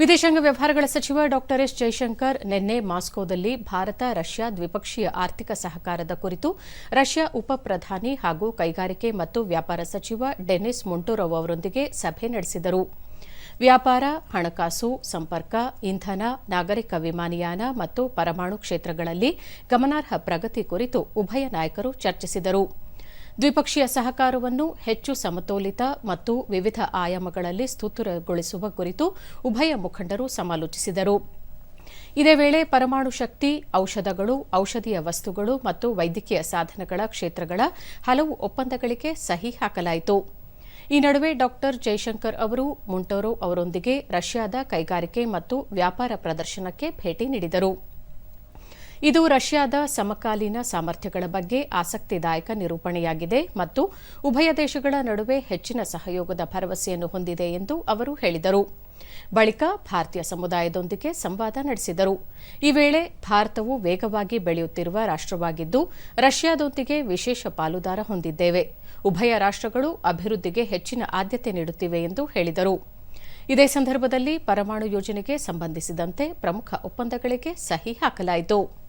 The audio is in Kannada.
ವಿದೇಶಾಂಗ ವ್ಯವಹಾರಗಳ ಸಚಿವ ಡಾಕ್ಟರ್ ಎಸ್ ಜೈಶಂಕರ್ ನಿನ್ನೆ ಮಾಸ್ಕೋದಲ್ಲಿ ಭಾರತ, ರಷ್ಯಾ ದ್ವಿಪಕ್ಷೀಯ ಆರ್ಥಿಕ ಸಹಕಾರದ ಕುರಿತು ರಷ್ಯಾ ಉಪ ಪ್ರಧಾನಿ ಹಾಗೂ ಕೈಗಾರಿಕೆ ಮತ್ತು ವ್ಯಾಪಾರ ಸಚಿವ ಡೆನಿಸ್ ಮೊಂಟೊರೊವ್ ಅವರೊಂದಿಗೆ ಸಭೆ ನಡೆಸಿದರು. ವ್ಯಾಪಾರ, ಹಣಕಾಸು, ಸಂಪರ್ಕ, ಇಂಧನ, ನಾಗರಿಕ ವಿಮಾನಯಾನ ಮತ್ತು ಪರಮಾಣು ಕ್ಷೇತ್ರಗಳಲ್ಲಿ ಗಮನಾರ್ಹ ಪ್ರಗತಿ ಕುರಿತು ಉಭಯ ನಾಯಕರು ಚರ್ಚಿಸಿದರು. ದ್ವಿಪಕ್ಷೀಯ ಸಹಕಾರವನ್ನು ಹೆಚ್ಚು ಸಮತೋಲಿತ ಮತ್ತು ವಿವಿಧ ಆಯಾಮಗಳಲ್ಲಿ ಸುಸ್ಥಿರಗೊಳಿಸುವ ಕುರಿತು ಉಭಯ ಮುಖಂಡರು ಸಮಾಲೋಚಿಸಿದರು. ಇದೇ ವೇಳೆ ಪರಮಾಣು ಶಕ್ತಿ, ಔಷಧಗಳು, ಔಷಧೀಯ ವಸ್ತುಗಳು ಮತ್ತು ವೈದ್ಯಕೀಯ ಸಾಧನಗಳ ಕ್ಷೇತ್ರಗಳ ಹಲವು ಒಪ್ಪಂದಗಳಿಗೆ ಸಹಿ ಹಾಕಲಾಯಿತು. ಈ ನಡುವೆ ಡಾಕ್ಟರ್ ಜೈಶಂಕರ್ ಅವರು, ಮುಂಟೋರೋ ಅವರೊಂದಿಗೆ ರಷ್ಯಾದ ಕೈಗಾರಿಕೆ ಮತ್ತು ವ್ಯಾಪಾರ ಪ್ರದರ್ಶನಕ್ಕೆ ಭೇಟಿ ನೀಡಿದರು. ಇದು ರಷ್ಯಾದ ಸಮಕಾಲೀನ ಸಾಮರ್ಥ್ಯಗಳ ಬಗ್ಗೆ ಆಸಕ್ತಿದಾಯಕ ನಿರೂಪಣೆಯಾಗಿದೆ ಮತ್ತು ಉಭಯ ದೇಶಗಳ ನಡುವೆ ಹೆಚ್ಚಿನ ಸಹಯೋಗದ ಭರವಸೆಯನ್ನು ಹೊಂದಿದೆ ಎಂದು ಅವರು ಹೇಳಿದರು. ಬಳಿಕ ಭಾರತೀಯ ಸಮುದಾಯದೊಂದಿಗೆ ಸಂವಾದ ನಡೆಸಿದರು. ಈ ವೇಳೆ ಭಾರತವು ವೇಗವಾಗಿ ಬೆಳೆಯುತ್ತಿರುವ ರಾಷ್ಟವಾಗಿದ್ದು ರಷ್ಯಾದೊಂದಿಗೆ ವಿಶೇಷ ಪಾಲುದಾರ ಹೊಂದಿದ್ದೇವೆ. ಉಭಯ ರಾಷ್ಟಗಳು ಅಭಿವೃದ್ಧಿಗೆ ಹೆಚ್ಚಿನ ಆದ್ಯತೆ ನೀಡುತ್ತಿವೆ ಎಂದು ಹೇಳಿದರು. ಇದೇ ಸಂದರ್ಭದಲ್ಲಿ ಪರಮಾಣು ಯೋಜನೆಗೆ ಸಂಬಂಧಿಸಿದಂತೆ ಪ್ರಮುಖ ಒಪ್ಪಂದಗಳಿಗೆ ಸಹಿ ಹಾಕಲಾಯಿತು.